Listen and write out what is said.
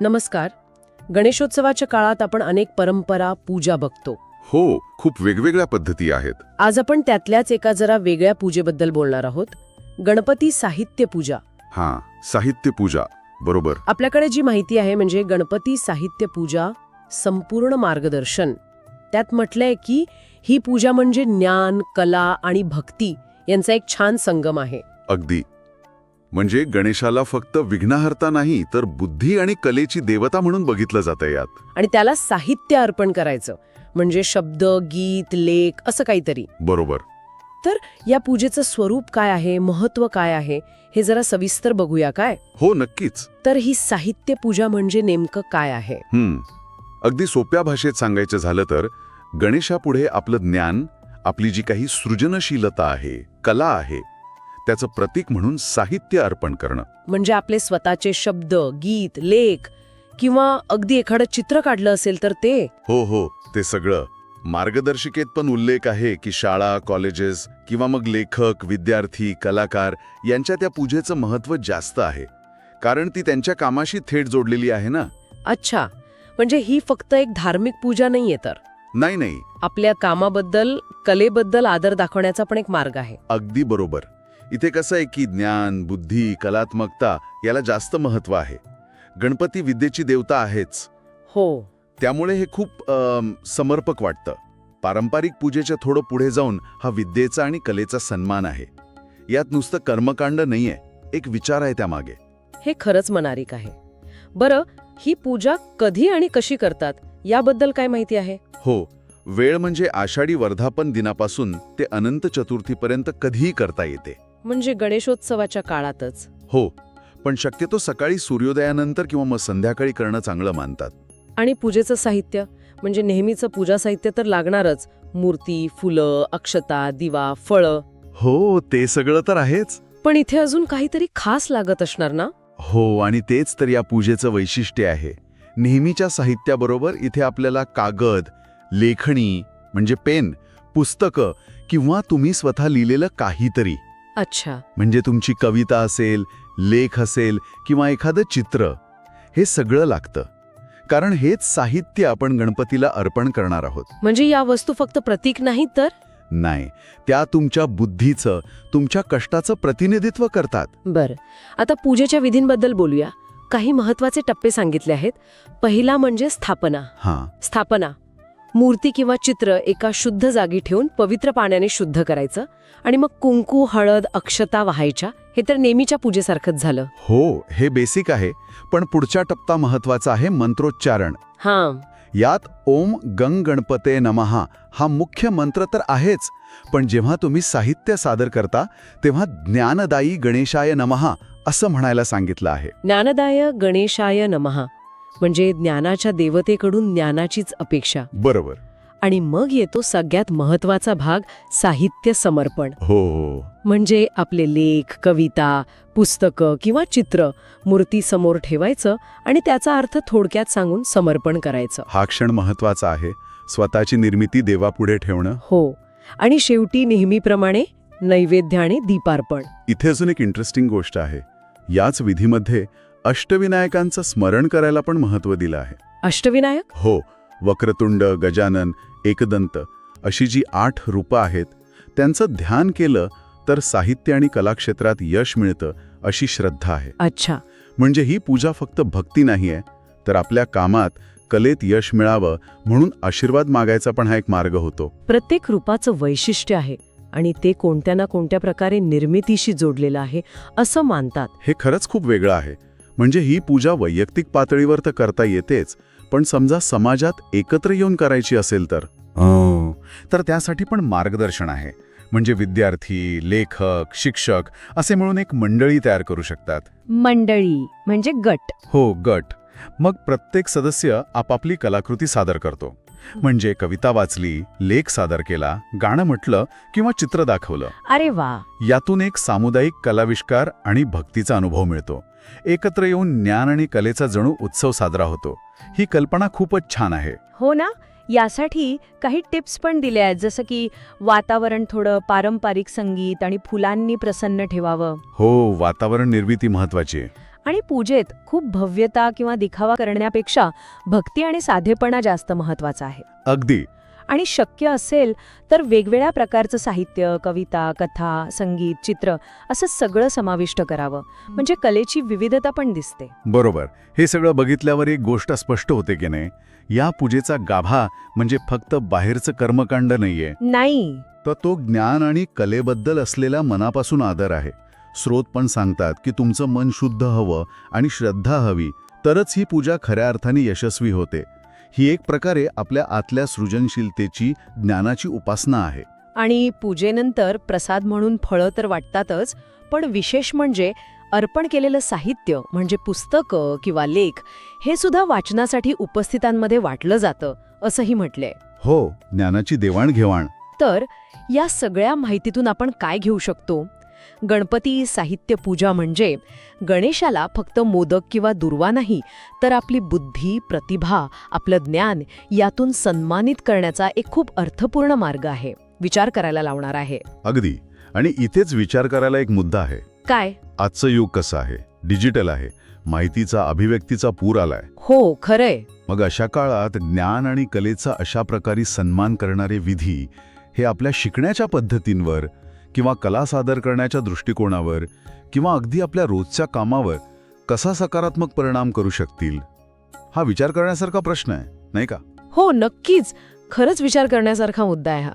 नमस्कार. गणेशोत्सवाच्या काळात आपण अनेक परंपरा पूजा बघतो. हो खूप वेगवेगळ्या पद्धती आहेत. आज आपण त्यातल्याच एका जरा वेगळ्या पूजेबद्दल बोलणार आहोत. गणपती साहित्य पूजा. हां साहित्य पूजा. बरोबर. आपल्याकडे जी माहिती आहे म्हणजे गणपती साहित्य पूजा संपूर्ण मार्गदर्शन. त्यात म्हटलंय की ही पूजा म्हणजे ज्ञान कला आणि भक्ती यांचा एक छान संगम आहे. अगदी. म्हणजे गणेशाला फक्त विघ्नहर्ता नाही तर बुद्धी आणि कलेची देवता म्हणून बघितलं जातं यात. आणि त्याला साहित्य अर्पण करायचं. म्हणजे शब्द गीत लेख असं काहीतरी. बरोबर. या पूजेचं स्वरूप काय आहे? महत्त्व काय आहे? हे जरा सविस्तर बघूया काय? हो नक्कीच. तर ही साहित्य पूजा म्हणजे नेमकं काय आहे? हम्म. अगदी सोप्या भाषेत सांगायचं झालं तर गणेशापुढे आपलं ज्ञान आपली जी काही सृजनशीलता आहे कला आहे त्याचं प्रतीक म्हणून साहित्य अर्पण करणं. म्हणजे आपले स्वतःचे शब्द गीत लेख किंवा अगदी एखादं चित्र काढलं असेल तर ते? हो हो ते सगळं. मार्गदर्शिकेत पण उल्लेख आहे की शाळा कॉलेजेस किंवा मग लेखक विद्यार्थी कलाकार यांच्या त्या पूजेचं महत्त्व जास्त आहे. कारण ती त्यांच्या कामाशी थेट जोडलेली आहे ना? अच्छा. म्हणजे ही फक्त एक धार्मिक पूजा नाहीये तर? नाही नाही. आपल्या कामाबद्दल कलेबद्दल आदर दाखवण्याचा पण एक मार्ग आहे. अगदी बरोबर. इथे कसं आहे की ज्ञान बुद्धी कलात्मकता याला जास्त महत्त्व आहे. गणपती विद्येची देवता आहेच. हो. त्यामुळे हे खूप अम, समर्पक वाटतं. पारंपरिक पूजेच्या थोडं पुढे जाऊन हा विद्येचा आणि कलेचा सन्मान आहे. यात नुसतं कर्मकांड नाहीये एक विचार आहे त्यामागे. हे खरंच मनारिक आहे. बरं ही पूजा कधी आणि कशी करतात याबद्दल काय माहिती आहे? हो वेळ म्हणजे आषाढी वर्धापन दिनापासून ते अनंत चतुर्थीपर्यंत कधीही करता येते. म्हणजे गणेशोत्सवाच्या काळातच. हो पण शक्यतो सकाळी सूर्योदयानंतर किंवा मग संध्याकाळी करणं चांगलं मानतात. आणि पूजेचं साहित्य म्हणजे नेहमीचं पूजा साहित्य तर लागणारच. मूर्ती फुलं अक्षता दिवा फळं. हो ते सगळं तर आहेच. पण इथे अजून काहीतरी खास लागत असणार ना? हो आणि तेच तर या पूजेचं वैशिष्ट्य आहे. नेहमीच्या साहित्याबरोबर इथे आपल्याला कागद लेखणी म्हणजे पेन पुस्तकं किंवा तुम्ही स्वतः लिहिलेलं काहीतरी. अच्छा. म्हणजे तुमची कविता असेल लेख असेल किंवा एखादं चित्र हे सगळं लागतं. कारण हेच साहित्य आपण गणपतीला अर्पण करणार आहोत. म्हणजे या वस्तू फक्त प्रतीक नाहीत तर? नाही. त्या तुमच्या बुद्धीचं तुमच्या कष्टाचं प्रतिनिधित्व करतात. बर. आता पूजेच्या विधींबद्दल बोलूया. काही महत्त्वाचे टप्पे सांगितले आहेत. पहिला म्हणजे स्थापना. हां. स्थापना. मूर्ती किंवा चित्र एका शुद्ध जागी ठेवून पवित्र पाण्याने शुद्ध करायचं आणि मग कुंकू हळद अक्षता वाहायच्या हे तर नेहमीच्या पूजेसारखंच झालं. हो हे बेसिक आहे पण पुढचा टप्पा महत्त्वाचा आहे मंत्रोच्चारण. हां. यात ओम गंग गणपते नमहा हा मुख्य मंत्र तर आहेच पण जेव्हा तुम्ही साहित्य सादर करता तेव्हा ज्ञानदायी गणेशाय नमहा असं म्हणायला सांगितलं आहे. ज्ञानदाय गणेशाय नमहा म्हणजे ज्ञानाच्या देवतेकडून ज्ञानाचीच अपेक्षा. बरोबर. आणि मग येतो सगळ्यात महत्त्वाचा भाग साहित्य समर्पण. हो म्हणजे आपले लेख कविता पुस्तकं किंवा चित्र मूर्ती समोर ठेवायचं आणि त्याचा अर्थ थोडक्यात सांगून समर्पण करायचं. हा क्षण महत्त्वाचा आहे स्वतःची निर्मिती देवापुढे ठेवणं. हो. आणि शेवटी नेहमीप्रमाणे नैवेद्य आणि दीपार्पण. इथे अजून एक इंटरेस्टिंग गोष्ट आहे. याच विधीमध्ये अष्टविनायकांचं स्मरण करायला पण महत्त्व दिलं आहे. अष्टविनायक? हो वक्रतुंड गजानन एकदंत अशी जी आठ रूपं आहेत त्यांचं ध्यान केलं तर साहित्य आणि कलाक्षेत्रात यश मिळतं अशी श्रद्धा आहे. अच्छा. म्हणजे ही पूजा फक्त भक्ती नाही आहे तर आपल्या कामात कलेत यश मिळावं म्हणून आशीर्वाद मागायचा पण हा एक मार्ग होतो. प्रत्येक रूपाचं वैशिष्ट्य आहे आणि ते कोणत्या ना कोणत्या प्रकारे निर्मितीशी जोडलेलं आहे असं मानतात. हे खरंच खूप वेगळं आहे. म्हणजे ही पूजा वैयक्तिक पातळीवर तर करता येतेच पण समजा समाजात एकत्र येऊन करायची असेल तर? अं, तर त्यासाठी पण मार्गदर्शन आहे. म्हणजे विद्यार्थी लेखक शिक्षक असे मिळून एक मंडळी तयार करू शकतात. मंडळी म्हणजे गट. हो गट. मग प्रत्येक सदस्य आपापली कलाकृती सादर करतो. म्हणजे कविता वाचली लेख सादर केला गाणं म्हटलं किंवा चित्र दाखवलं. अरे वा. यातून एक सामुदायिक कलाविष्कार आणि भक्तीचा अनुभव मिळतो. एकत्र येऊन ज्ञान आणि कलेचा जणू उत्सव साजरा होतो. ही कल्पना खूपच छान आहे. हो ना? यासाठी काही टिप्स पण दिल्या आहेत जसं की वातावरण थोडं पारंपरिक संगीत आणि फुलांनी प्रसन्न ठेवावं. हो वातावरण निर्मिती महत्वाची आहे. आणि पूजेत खूप भव्यता किंवा दिखावा करण्यापेक्षा भक्ती आणि साधेपणा जास्त महत्त्वाचा आहे. अगदी. आणि शक्य असेल तर वेगवेगळ्या प्रकारचं साहित्य कविता कथा संगीत चित्र असं सगळं समाविष्ट करावं. म्हणजे कलेची विविधता पण दिसते. बरोबर. हे सगळं बघितल्यावर एक गोष्ट स्पष्ट होते की नाही? या पूजेचा गाभा म्हणजे फक्त बाहेरचं कर्मकांड नाहीये. नाही. तर तो ज्ञान आणि कलेबद्दल असलेला मनापासून आदर आहे. स्रोत पण सांगतात की तुमचं मन शुद्ध हवं आणि श्रद्धा हवी तरच ही पूजा खऱ्या अर्थाने यशस्वी होते. ही एक प्रकारे आपल्या आतल्या सृजनशीलतेची ज्ञानाची उपासना आहे. आणि पूजेनंतर प्रसाद म्हणून फळं तर वाटतातच पण विशेष म्हणजे अर्पण केलेलं साहित्य म्हणजे पुस्तकं किंवा लेख हे सुद्धा वाचनासाठी उपस्थितांमध्ये वाटलं जातं असंही म्हटलंय. हो ज्ञानाची देवाणघेवाण. तर या सगळ्या माहितीतून आपण काय घेऊ शकतो? गणपती साहित्य पूजा म्हणजे गणेशाला फक्त मोदक किंवा दुर्वा नाही तर आपली बुद्धी प्रतिभा आपलं ज्ञान यातून सन्मानित करण्याचा एक खूप अर्थपूर्ण मार्ग आहे. विचार करायला लावणार आहे. अगदी. आणि इथेच विचार करायला एक मुद्दा आहे. काय? आजचं युग कसं आहे? डिजिटल आहे. माहितीचा अभिव्यक्तीचा पूर आलाय. हो खरंय. मग अशा काळात ज्ञान आणि कलेचा अशा प्रकारे सन्मान करणारे विधी हे आपल्या शिकण्याच्या पद्धतींवर किंवा कला सादर करण्याच्या दृष्टिकोनावर किंवा अगदी आपल्या रोजच्या कामावर कसा सकारात्मक परिणाम करू शकतील? हा विचार करण्यासारखा प्रश्न आहे नाही का? हो नक्कीच. खरंच विचार करण्यासारखा मुद्दा आहे हा.